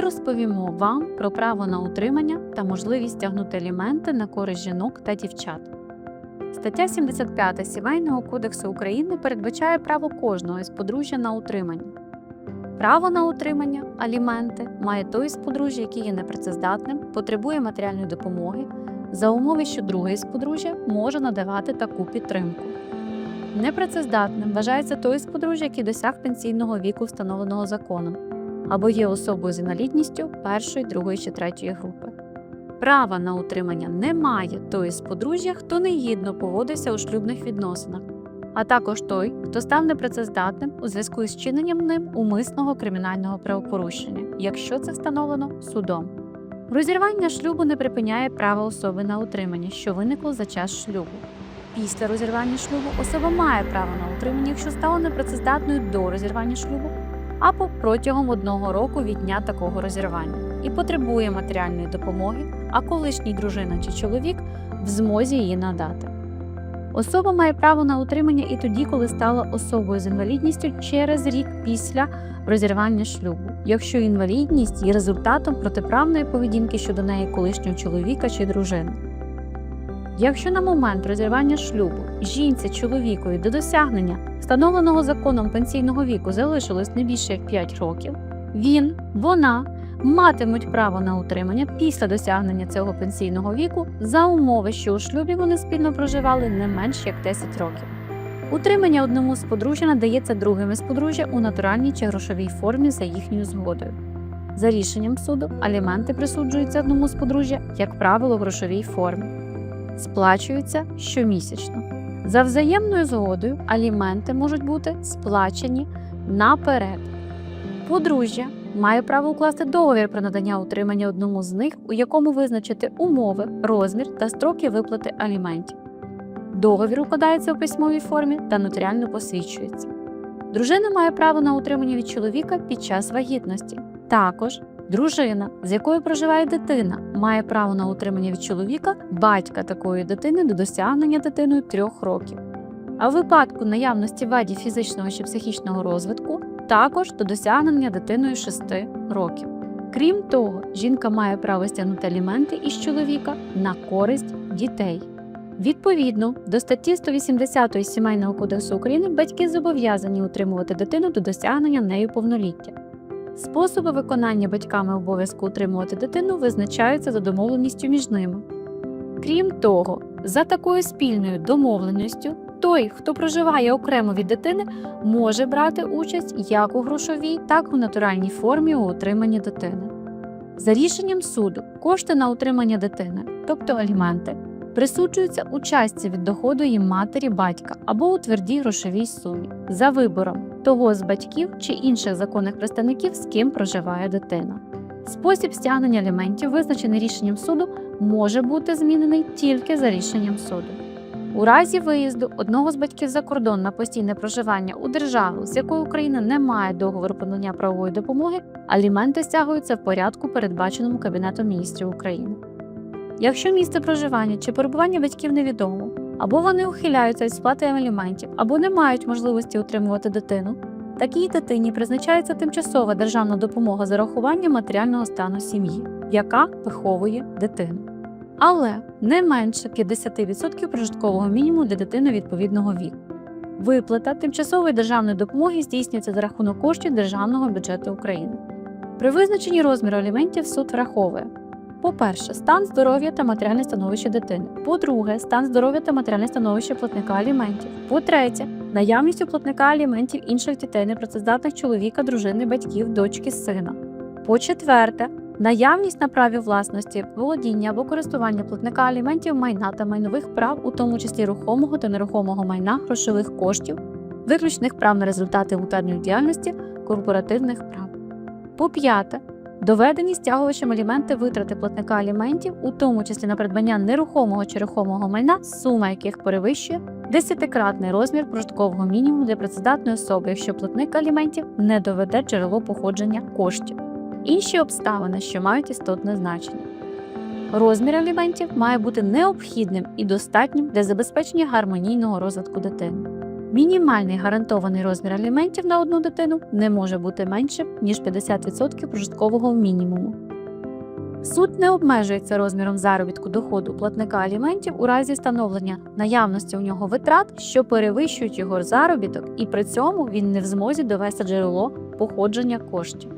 ми розповімо вам про право на утримання та можливість тягнути аліменти на користь жінок та дівчат. Стаття 75 Сімейного кодексу України передбачає право кожного із подружжя на утримання. Право на утримання, аліменти має той із подружжя, який є непрацездатним, потребує матеріальної допомоги, за умови, що другий із подружжя може надавати таку підтримку. Непрацездатним вважається той із подружжя, який досяг пенсійного віку, встановленого законом, або є особою з інвалідністю першої, другої чи третьої групи. Права на утримання немає той із подружжя, хто негідно поводився у шлюбних відносинах, а також той, хто став непрацездатним у зв'язку із чиненням ним умисного кримінального правопорушення, якщо це встановлено судом. Розірвання шлюбу не припиняє права особи на утримання, що виникло за час шлюбу. Після розірвання шлюбу особа має право на утримання, якщо стала непрацездатною до розірвання шлюбу або протягом одного року від дня такого розірвання і потребує матеріальної допомоги, а колишній дружина чи чоловік в змозі її надати. Особа має право на утримання і тоді, коли стала особою з інвалідністю через рік після розірвання шлюбу, якщо інвалідність є результатом протиправної поведінки щодо неї колишнього чоловіка чи дружини. Якщо на момент розірвання шлюбу жінці чоловікові до досягнення встановленого законом пенсійного віку залишилось не більше як 5 років, він, вона матимуть право на утримання після досягнення цього пенсійного віку за умови, що у шлюбі вони спільно проживали не менш як 10 років. Утримання одному з подружжя надається другим із подружжя у натуральній чи грошовій формі за їхньою згодою. За рішенням суду аліменти присуджуються одному з подружжя, як правило, в грошовій формі сплачуються щомісячно. За взаємною згодою аліменти можуть бути сплачені наперед. Подружжя має право укласти договір про надання утримання одному з них, у якому визначити умови, розмір та строки виплати аліментів. Договір укладається у письмовій формі та нотаріально посвідчується. Дружина має право на утримання від чоловіка під час вагітності. Також Дружина, з якою проживає дитина, має право на утримання від чоловіка батька такої дитини до досягнення дитиною трьох років. А в випадку наявності ваді фізичного чи психічного розвитку також до досягнення дитиною 6 років. Крім того, жінка має право стягнути аліменти із чоловіка на користь дітей. Відповідно до статті 180 Сімейного кодексу України батьки зобов'язані утримувати дитину до досягнення нею повноліття. Способи виконання батьками обов'язку утримувати дитину визначаються за домовленістю між ними. Крім того, за такою спільною домовленістю, той, хто проживає окремо від дитини, може брати участь як у грошовій, так і у натуральній формі у утриманні дитини. За рішенням суду, кошти на утримання дитини, тобто аліменти, присуджуються у частці від доходу її матері батька або у твердій грошовій сумі за вибором того з батьків чи інших законних представників, з ким проживає дитина. Спосіб стягнення аліментів, визначений рішенням суду, може бути змінений тільки за рішенням суду. У разі виїзду одного з батьків за кордон на постійне проживання у державу, з якою Україна не має договору про надання правової допомоги, аліменти стягуються в порядку, передбаченому Кабінетом міністрів України. Якщо місце проживання чи перебування батьків невідомо, або вони ухиляються від сплати аліментів, або не мають можливості утримувати дитину, такій дитині призначається тимчасова державна допомога за рахуванням матеріального стану сім'ї, яка виховує дитину. Але не менше 50% прожиткового мінімуму для дитини відповідного віку. Виплата тимчасової державної допомоги здійснюється за рахунок коштів Державного бюджету України. При визначенні розміру аліментів суд враховує по-перше, стан здоров'я та матеріальне становище дитини. По-друге, стан здоров'я та матеріальне становище платника аліментів. По-третє, наявність у платника аліментів інших дітей непрацездатних чоловіка, дружини, батьків, дочки, сина. По-четверте, наявність на праві власності, володіння або користування платника аліментів майна та майнових прав, у тому числі рухомого та нерухомого майна, грошових коштів, виключних прав на результати гутарної діяльності, корпоративних прав. По-п'яте, Доведені стягувачем аліменти витрати платника аліментів, у тому числі на придбання нерухомого чи рухомого майна, сума яких перевищує десятикратний розмір прожиткового мінімуму для працездатної особи, якщо платник аліментів не доведе джерело походження коштів. Інші обставини, що мають істотне значення. Розмір аліментів має бути необхідним і достатнім для забезпечення гармонійного розвитку дитини. Мінімальний гарантований розмір аліментів на одну дитину не може бути меншим, ніж 50% прожиткового мінімуму. Суд не обмежується розміром заробітку доходу платника аліментів у разі встановлення наявності у нього витрат, що перевищують його заробіток, і при цьому він не в змозі довести джерело походження коштів.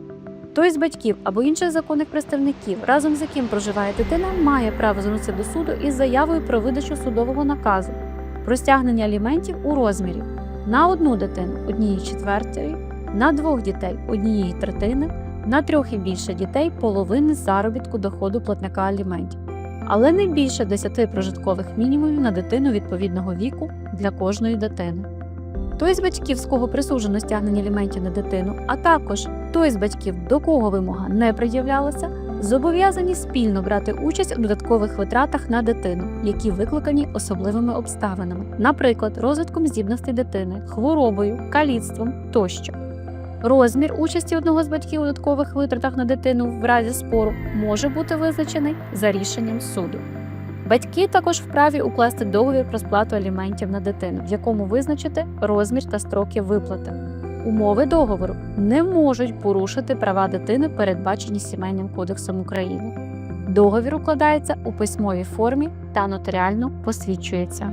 Той з батьків або інших законних представників, разом з яким проживає дитина, має право звернутися до суду із заявою про видачу судового наказу про стягнення аліментів у розмірі на одну дитину однієї четвертої, на двох дітей однієї третини, на трьох і більше дітей половини заробітку доходу платника аліментів, але не більше 10 прожиткових мінімумів на дитину відповідного віку для кожної дитини. Той з батьків, з кого присуджено стягнення аліментів на дитину, а також той з батьків, до кого вимога не пред'являлася, зобов'язані спільно брати участь у додаткових витратах на дитину, які викликані особливими обставинами, наприклад, розвитком здібностей дитини, хворобою, каліцтвом тощо. Розмір участі одного з батьків у додаткових витратах на дитину в разі спору може бути визначений за рішенням суду. Батьки також вправі укласти договір про сплату аліментів на дитину, в якому визначити розмір та строки виплати. Умови договору не можуть порушити права дитини, передбачені Сімейним кодексом України. Договір укладається у письмовій формі та нотаріально посвідчується.